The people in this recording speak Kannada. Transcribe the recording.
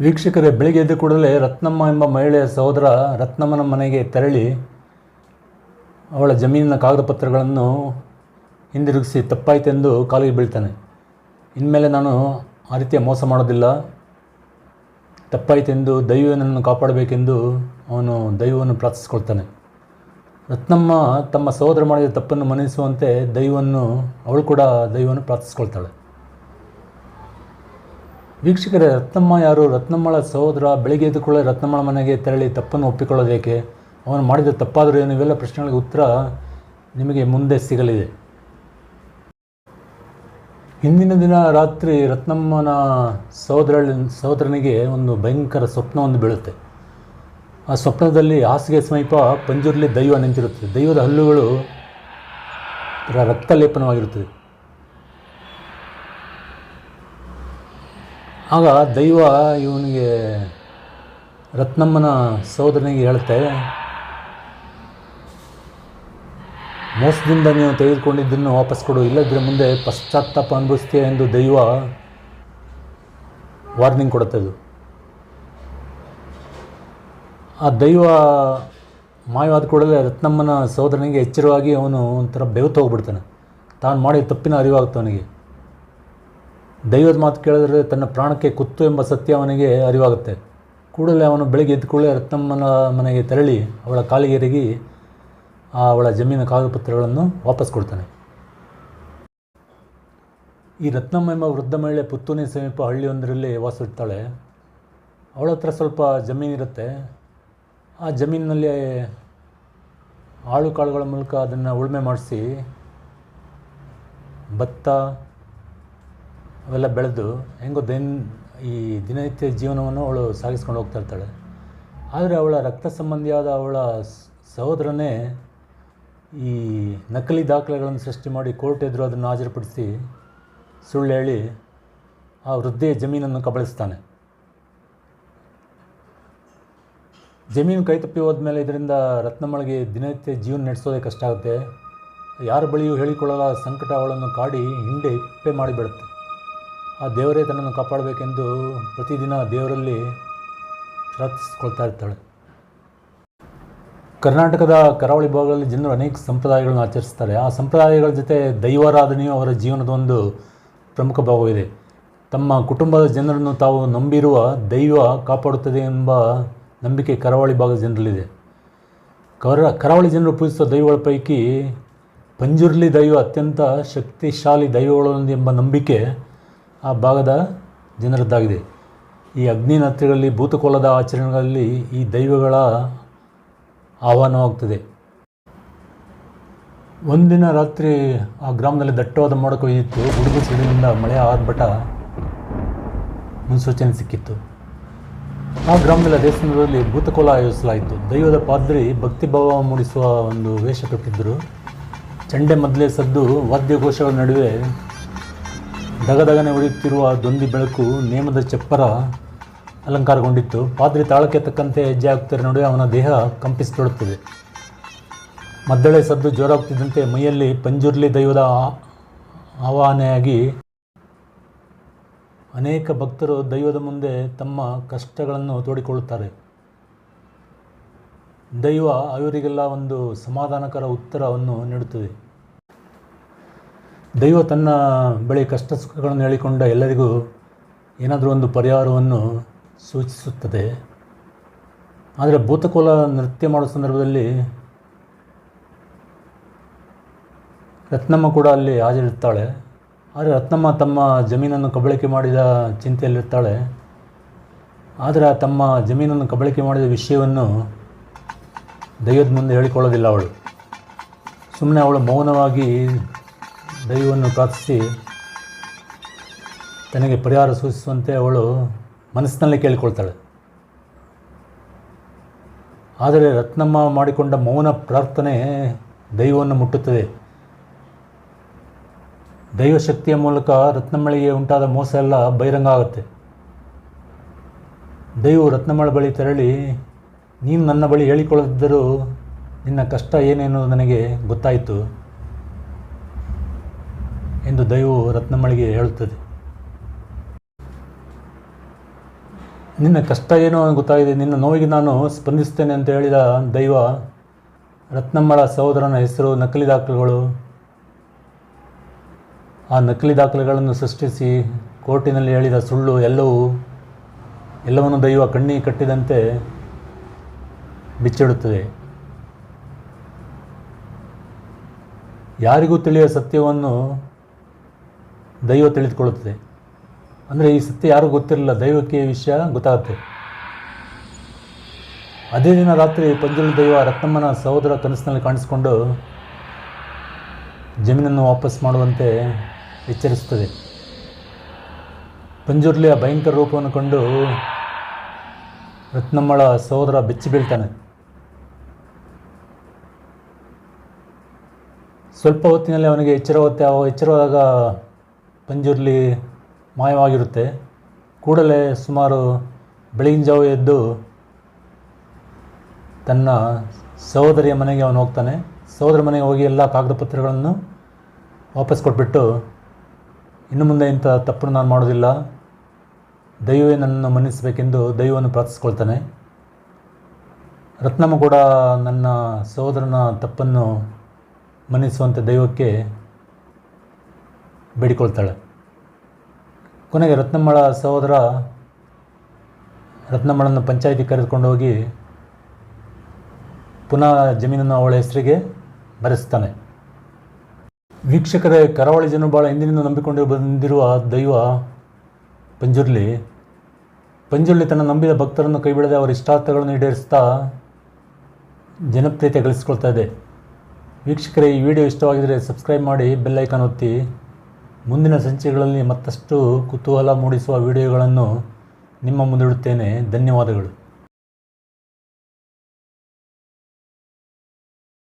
ವೀಕ್ಷಕರೇ, ಬೆಳಿಗ್ಗೆ ಎದ್ದ ಕೂಡಲೇ ರತ್ನಮ್ಮ ಎಂಬ ಮಹಿಳೆಯ ಸಹೋದರ ರತ್ನಮ್ಮನ ಮನೆಗೆ ತೆರಳಿ ಅವಳ ಜಮೀನಿನ ಕಾಗದ ಪತ್ರಗಳನ್ನು ಹಿಂದಿರುಗಿಸಿ ತಪ್ಪಾಯಿತೆಂದು ಕಾಲಿಗೆ ಬೀಳ್ತಾನೆ. ಇನ್ಮೇಲೆ ನಾನು ಆ ರೀತಿಯ ಮೋಸ ಮಾಡೋದಿಲ್ಲ. ತಪ್ಪಾಯಿತೆಂದು ದೈವ ನನ್ನನ್ನು ಕಾಪಾಡಬೇಕೆಂದು ಅವನು ದೈವವನ್ನು ಪ್ರಾರ್ಥಿಸ್ಕೊಳ್ತಾನೆ. ರತ್ನಮ್ಮ ತಮ್ಮ ಸಹೋದರ ಮಾಡಿದ ತಪ್ಪನ್ನು ಮನ್ನಿಸುವಂತೆ ದೈವವನ್ನು, ಅವಳು ಕೂಡ ದೈವವನ್ನು ಪ್ರಾರ್ಥಿಸ್ಕೊಳ್ತಾಳೆ. ವೀಕ್ಷಕರೇ, ರತ್ನಮ್ಮ ಯಾರು? ರತ್ನಮ್ಮಳ ಸಹೋದರ ಬೆಳಿಗ್ಗೆ ಎದ್ದುಕೊಳ್ಳೆ ರತ್ನಮ್ಮಳ ಮನೆಗೆ ತೆರಳಿ ತಪ್ಪನ್ನು ಒಪ್ಪಿಕೊಳ್ಳೋದೇಕೆ ಅವನು ಮಾಡಿದ ತಪ್ಪಾದರೂ ಏನು? ಇವೆಲ್ಲ ಪ್ರಶ್ನೆಗಳಿಗೆ ಉತ್ತರ ನಿಮಗೆ ಮುಂದೆ ಸಿಗಲಿದೆ. ಹಿಂದಿನ ದಿನ ರಾತ್ರಿ ರತ್ನಮ್ಮನ ಸಹೋದರ ಸಹೋದರನಿಗೆ ಒಂದು ಭಯಂಕರ ಸ್ವಪ್ನವೊಂದು ಬೀಳುತ್ತೆ. ಆ ಸ್ವಪ್ನದಲ್ಲಿ ಹಾಸಿಗೆ ಸಮೀಪ ಪಂಜುರ್ಲಿ ದೈವ ನಿಂತಿರುತ್ತದೆ. ದೈವದ ಹಲ್ಲುಗಳು ರ- ರಕ್ತ ಲೇಪನವಾಗಿರುತ್ತದೆ ಆಗ ದೈವ ಇವನಿಗೆ ರತ್ನಮ್ಮನ ಸಹೋದರನಿಗೆ ಹೇಳುತ್ತೆ ಮೋಸದಿಂದ ನೀವು ತೆಗೆದುಕೊಂಡಿದ್ದನ್ನು ವಾಪಸ್ ಕೊಡು ಇಲ್ಲದ್ರೆ ಮುಂದೆ ಪಶ್ಚಾತ್ತಾಪ ಅನುಭವಿಸ್ತೀಯ ಎಂದು ದೈವ ವಾರ್ನಿಂಗ್ ಕೊಡುತ್ತೆ ಅದು. ಆ ದೈವ ಮಾಯವಾದ ಕೂಡಲೇ ರತ್ನಮ್ಮನ ಸಹೋದರನಿಗೆ ಎಚ್ಚರವಾಗಿ ಅವನು ಒಂಥರ ಬೆವತ್ತು ಹೋಗ್ಬಿಡ್ತಾನೆ. ತಾನು ಮಾಡಿದ ತಪ್ಪಿನ ಅರಿವಾಗುತ್ತೆ ಅವನಿಗೆ. ದೈವದ ಮಾತು ಕೇಳಿದ್ರೆ ತನ್ನ ಪ್ರಾಣಕ್ಕೆ ಕುತ್ತು ಎಂಬ ಸತ್ಯ ಅವನಿಗೆ ಅರಿವಾಗುತ್ತೆ. ಕೂಡಲೇ ಅವನು ಬೆಳಗ್ಗೆ ಎದ್ದುಕೊಳ್ಳೆ ರತ್ನಮ್ಮನ ಮನೆಗೆ ತೆರಳಿ ಅವಳ ಕಾಲಿಗೆ ಎರಗಿ ಆ ಅವಳ ಜಮೀನ ಕಾಗದಪತ್ರಗಳನ್ನು ವಾಪಸ್ ಕೊಡ್ತಾನೆ. ಈ ರತ್ನಮ್ಮ ಎಂಬ ವೃದ್ಧ ಮಹಿಳೆ ಪುತ್ತೂರಿನ ಸಮೀಪ ಹಳ್ಳಿಯೊಂದರಲ್ಲಿ ವಾಸಿರ್ತಾಳೆ ಅವಳ ಹತ್ರ ಸ್ವಲ್ಪ ಜಮೀನಿರುತ್ತೆ ಆ ಜಮೀನಿನಲ್ಲಿ ಆಳು ಕಾಳುಗಳ ಮೂಲಕ ಅದನ್ನು ಉಳುಮೆ ಮಾಡಿಸಿ ಭತ್ತ ಅವೆಲ್ಲ ಬೆಳೆದು ಹೆಂಗೋ ದೈನ್ ಈ ದಿನನಿತ್ಯ ಜೀವನವನ್ನು ಅವಳು ಸಾಗಿಸ್ಕೊಂಡು ಹೋಗ್ತಾ ಇರ್ತಾಳೆ. ಆದರೆ ಅವಳ ರಕ್ತ ಸಂಬಂಧಿಯಾದ ಅವಳ ಸಹೋದರನೇ ಈ ನಕಲಿ ದಾಖಲೆಗಳನ್ನು ಸೃಷ್ಟಿ ಮಾಡಿ ಕೋರ್ಟ್ ಎದುರು ಅದನ್ನು ಹಾಜರುಪಡಿಸಿ ಸುಳ್ಳು ಹೇಳಿ ಆ ವೃದ್ಧೆಯ ಜಮೀನನ್ನು ಕಬಳಿಸ್ತಾನೆ. ಜಮೀನು ಕೈ ತಪ್ಪಿ ಹೋದ್ಮೇಲೆ ಇದರಿಂದ ರತ್ನಮ್ಮಳಿಗೆ ದಿನನಿತ್ಯ ಜೀವನ ನಡೆಸೋದೇ ಕಷ್ಟ ಆಗುತ್ತೆ. ಯಾರ ಬಳಿಯೂ ಹೇಳಿಕೊಳ್ಳಲ ಸಂಕಟ ಅವಳನ್ನು ಕಾಡಿ ಹಿಂಡೆ ಇಪ್ಪೆ ಮಾಡಿಬಿಡುತ್ತೆ. ಆ ದೇವರೇ ತನ್ನನ್ನು ಕಾಪಾಡಬೇಕೆಂದು ಪ್ರತಿದಿನ ದೇವರಲ್ಲಿ ಪ್ರಾರ್ಥಿಸ್ಕೊಳ್ತಾ ಇರ್ತಾಳೆ. ಕರ್ನಾಟಕದ ಕರಾವಳಿ ಭಾಗಗಳಲ್ಲಿ ಜನರು ಅನೇಕ ಸಂಪ್ರದಾಯಗಳನ್ನು ಆಚರಿಸ್ತಾರೆ. ಆ ಸಂಪ್ರದಾಯಗಳ ಜೊತೆ ದೈವಾರಾಧನೆಯು ಅವರ ಜೀವನದ ಒಂದು ಪ್ರಮುಖ ಭಾಗವಿದೆ ತಮ್ಮ ಕುಟುಂಬದ ಜನರನ್ನು ತಾವು ನಂಬಿರುವ ದೈವ ಕಾಪಾಡುತ್ತದೆ ಎಂಬ ನಂಬಿಕೆ ಕರಾವಳಿ ಭಾಗದ ಜನರಲ್ಲಿದೆ. ಕರ, ಕರಾವಳಿ ಜನರು ಪೂಜಿಸುವ ದೈವಗಳ ಪೈಕಿ ಪಂಜುರ್ಲಿ ದೈವ ಅತ್ಯಂತ ಶಕ್ತಿಶಾಲಿ ದೈವಗಳೊಂದು ಎಂಬ ನಂಬಿಕೆ ಆ ಭಾಗದ ಜನರದ್ದಾಗಿದೆ ಈ ಅಗ್ನಿ ನತ್ರಿಗಳಲ್ಲಿ ಭೂತಕೋಲದ ಆಚರಣೆಗಳಲ್ಲಿ ಈ ದೈವಗಳ ಆಹ್ವಾನವಾಗ್ತದೆ ಒಂದಿನ ರಾತ್ರಿ ಆ ಗ್ರಾಮದಲ್ಲಿ ದಟ್ಟವಾದ ಮೋಡ ಕೊಯ್ದಿತ್ತು. ಗುಡುಗು ಸಿಡಿಲಿಂದ ಮಳೆ ಆರ್ಭಟ ಮುನ್ಸೂಚನೆ ಸಿಕ್ಕಿತ್ತು. ಆ ಗ್ರಾಮದಲ್ಲಿ ಅದೇ ಸಂದರ್ಭದಲ್ಲಿ ಭೂತಕೋಲ ಆಯೋಜಿಸಲಾಯಿತು. ದೈವದ ಪಾದ್ರಿ ಭಕ್ತಿಭಾವ ಮೂಡಿಸುವ ಒಂದು ವೇಷ ಕಟ್ಟಿದ್ದರು. ಚಂಡೆ ಮೊದಲೇ ಸದ್ದು ವಾದ್ಯಘೋಷಗಳ ನಡುವೆ ದಗದಗನೆ ಉಳಿಯುತ್ತಿರುವ ದೊಂದಿ ಬೆಳಕು ನೇಮದ ಚಪ್ಪರ ಅಲಂಕಾರಗೊಂಡಿತ್ತು. ಪಾದ್ರಿ ತಾಳಕ್ಕೆ ತಕ್ಕಂತೆ ಹೆಜ್ಜೆ ಆಗ್ತಿರೋ ನಡುವೆ ಅವನ ದೇಹ ಕಂಪಿಸಿಕೊಳ್ಳುತ್ತದೆ ಮದ್ದಳೆ ಸದ್ದು ಜೋರಾಗ್ತಿದ್ದಂತೆ ಮೈಯಲ್ಲಿ ಪಂಜುರ್ಲಿ ದೈವದ ಆವಾಹನೆಯಾಗಿ ಅನೇಕ ಭಕ್ತರು ದೈವದ ಮುಂದೆ ತಮ್ಮ ಕಷ್ಟಗಳನ್ನು ತೋಡಿಕೊಳ್ಳುತ್ತಾರೆ. ದೈವ ಅವರಿಗೆಲ್ಲ ಒಂದು ಸಮಾಧಾನಕರ ಉತ್ತರವನ್ನು ನೀಡುತ್ತದೆ. ದೈವ ತನ್ನ ಬಳಿ ಕಷ್ಟ ಸುಖಗಳನ್ನು ಹೇಳಿಕೊಂಡ ಎಲ್ಲರಿಗೂ ಏನಾದರೂ ಒಂದು ಪರಿಹಾರವನ್ನು ಸೂಚಿಸುತ್ತದೆ. ಆದರೆ ಭೂತಕೋಲ ನೃತ್ಯ ಮಾಡೋ ಸಂದರ್ಭದಲ್ಲಿ ರತ್ನಮ್ಮ ಕೂಡ ಅಲ್ಲಿ ಹಾಜರಿರ್ತಾಳೆ. ಆದರೆ ರತ್ನಮ್ಮ ತಮ್ಮ ಜಮೀನನ್ನು ಕಬಳಿಕೆ ಮಾಡಿದ ಚಿಂತೆಯಲ್ಲಿರ್ತಾಳೆ. ಆದರೆ ತಮ್ಮ ಜಮೀನನ್ನು ಕಬಳಿಕೆ ಮಾಡಿದ ವಿಷಯವನ್ನು ದೈವದ ಮುಂದೆ ಹೇಳಿಕೊಳ್ಳೋದಿಲ್ಲ ಅವಳು. ಸುಮ್ಮನೆ ಅವಳು ಮೌನವಾಗಿ ದೈವವನ್ನು ಪ್ರಾರ್ಥಿಸಿ ತನಗೆ ಪರಿಹಾರ ಸೂಚಿಸುವಂತೆ ಅವಳು ಮನಸ್ಸಿನಲ್ಲಿ ಕೇಳಿಕೊಳ್ತಾಳೆ. ಆದರೆ ರತ್ನಮ್ಮ ಮಾಡಿಕೊಂಡ ಮೌನ ಪ್ರಾರ್ಥನೆ ದೈವವನ್ನು ಮುಟ್ಟುತ್ತದೆ. ದೈವಶಕ್ತಿಯ ಮೂಲಕ ರತ್ನಮ್ಮಳಿಗೆ ಉಂಟಾದ ಮೋಸ ಎಲ್ಲ ಬಹಿರಂಗ ಆಗುತ್ತೆ. ದೈವ ರತ್ನಮ್ಮಳ ಬಳಿ ತೆರಳಿ, ನೀನು ನನ್ನ ಬಳಿ ಹೇಳಿಕೊಳ್ಳದಿದ್ದರೂ ನಿನ್ನ ಕಷ್ಟ ಏನೇನು ನನಗೆ ಗೊತ್ತಾಯಿತು. ಎಂದು ದೈವವು ರತ್ನಮಳಿಗೆ ಹೇಳುತ್ತದೆ. ನಿನ್ನ ಕಷ್ಟ ಏನೋ ಗೊತ್ತಾಗಿದೆ, ನಿನ್ನ ನೋವಿಗೆ ನಾನು ಸ್ಪಂದಿಸ್ತೇನೆ ಅಂತ ಹೇಳಿದ ದೈವ ರತ್ನಮ್ಮಳ ಸಹೋದರನ ಹೆಸರು ನಕಲಿ ದಾಖಲೆಗಳು. ಆ ನಕಲಿ ದಾಖಲೆಗಳನ್ನು ಸೃಷ್ಟಿಸಿ ಕೋರ್ಟಿನಲ್ಲಿ ಹೇಳಿದ ಸುಳ್ಳು ಎಲ್ಲವೂ ಎಲ್ಲವನ್ನು ದೈವ ಕಣ್ಣಿ ಕಟ್ಟಿದಂತೆ ಬಿಚ್ಚಿಡುತ್ತದೆ. ಯಾರಿಗೂ ತಿಳಿಯ ಸತ್ಯವನ್ನು ದೈವ ತಿಳಿದುಕೊಳ್ಳುತ್ತದೆ. ಅಂದರೆ ಈ ಸತ್ಯ ಯಾರಿಗೂ ಗೊತ್ತಿರಲಿಲ್ಲ, ದೈವಕ್ಕೆ ವಿಷಯ ಗೊತ್ತಾಗುತ್ತೆ. ಅದೇ ದಿನ ರಾತ್ರಿ ಪಂಜುಲ್ ದೈವ ರತ್ನಮ್ಮನ ಸಹೋದರ ಕನಸಿನಲ್ಲಿ ಕಾಣಿಸಿಕೊಂಡು ಜಮೀನನ್ನು ವಾಪಸ್ ಮಾಡುವಂತೆ ಎಚ್ಚರಿಸುತ್ತದೆ. ಪಂಜುರ್ಲಿಯ ಭಯಂಕರ ರೂಪವನ್ನು ಕಂಡು ರತ್ನಮ್ಮಳ ಸಹೋದರ ಬೆಚ್ಚಿ ಬೀಳ್ತಾನೆ. ಸ್ವಲ್ಪ ಹೊತ್ತಿನಲ್ಲಿ ಅವನಿಗೆ ಎಚ್ಚರವತ್ತೆ ಎಚ್ಚರವಾದಾಗ ಪಂಜುರ್ಲಿ ಮಾಯವಾಗಿರುತ್ತೆ. ಕೂಡಲೇ ಸುಮಾರು ಬೆಳಗಿನ ಜಾವ ಎದ್ದು ತನ್ನ ಸಹೋದರಿಯ ಮನೆಗೆ ಅವನು ಹೋಗ್ತಾನೆ. ಸಹೋದರ ಮನೆಗೆ ಹೋಗಿ ಎಲ್ಲ ಕಾಗದ ಪತ್ರಗಳನ್ನು ವಾಪಸ್ ಕೊಟ್ಬಿಟ್ಟು, ಇನ್ನು ಮುಂದೆ ಇಂಥ ತಪ್ಪನ್ನು ನಾನು ಮಾಡೋದಿಲ್ಲ. ದೈವವೇ ನನ್ನನ್ನು ಮನ್ನಿಸಬೇಕೆಂದು ದೈವವನ್ನು ಪ್ರಾರ್ಥಿಸ್ಕೊಳ್ತಾನೆ. ರತ್ನಮ್ಮ ಕೂಡ ನನ್ನ ಸಹೋದರನ ತಪ್ಪನ್ನು ಮನ್ನಿಸುವಂಥ ದೈವಕ್ಕೆ ಬೇಡಿಕೊಳ್ತಾಳೆ. ಕೊನೆಗೆ ರತ್ನಮ್ಮಳ ಸಹೋದರ ರತ್ನಮ್ಮಳನ್ನು ಪಂಚಾಯಿತಿ ಕರೆದುಕೊಂಡು ಹೋಗಿ ಪುನಃ ಜಮೀನನ್ನು ಅವಳ ಹೆಸರಿಗೆ ಬರೆಸ್ತಾನೆ. ವೀಕ್ಷಕರೇ, ಕರಾವಳಿ ಜನ ಭಾಳ ಹಿಂದಿನಿಂದ ನಂಬಿಕೊಂಡು ಬಂದಿರುವ ದೈವ ಪಂಜುರ್ಲಿ ಪಂಜುರ್ಲಿ ತನ್ನ ನಂಬಿದ ಭಕ್ತರನ್ನು ಕೈಬಿಡದೆ ಅವರ ಇಷ್ಟಾರ್ಥಗಳನ್ನು ಈಡೇರಿಸ್ತಾ ಜನಪ್ರಿಯತೆ ಗಳಿಸ್ಕೊಳ್ತಾ ಇದೆ. ವೀಕ್ಷಕರೇ, ಈ ವಿಡಿಯೋ ಇಷ್ಟವಾಗಿದ್ದರೆ ಸಬ್ಸ್ಕ್ರೈಬ್ ಮಾಡಿ, ಬೆಲ್ ಐಕಾನ್ ಒತ್ತಿ. ಮುಂದಿನ ಸಂಚಿಕೆಗಳಲ್ಲಿ ಮತ್ತಷ್ಟು ಕುತೂಹಲ ಮೂಡಿಸುವ ವಿಡಿಯೋಗಳನ್ನು ನಿಮ್ಮ ಮುಂದಿಡುತ್ತೇನೆ. ಧನ್ಯವಾದಗಳು.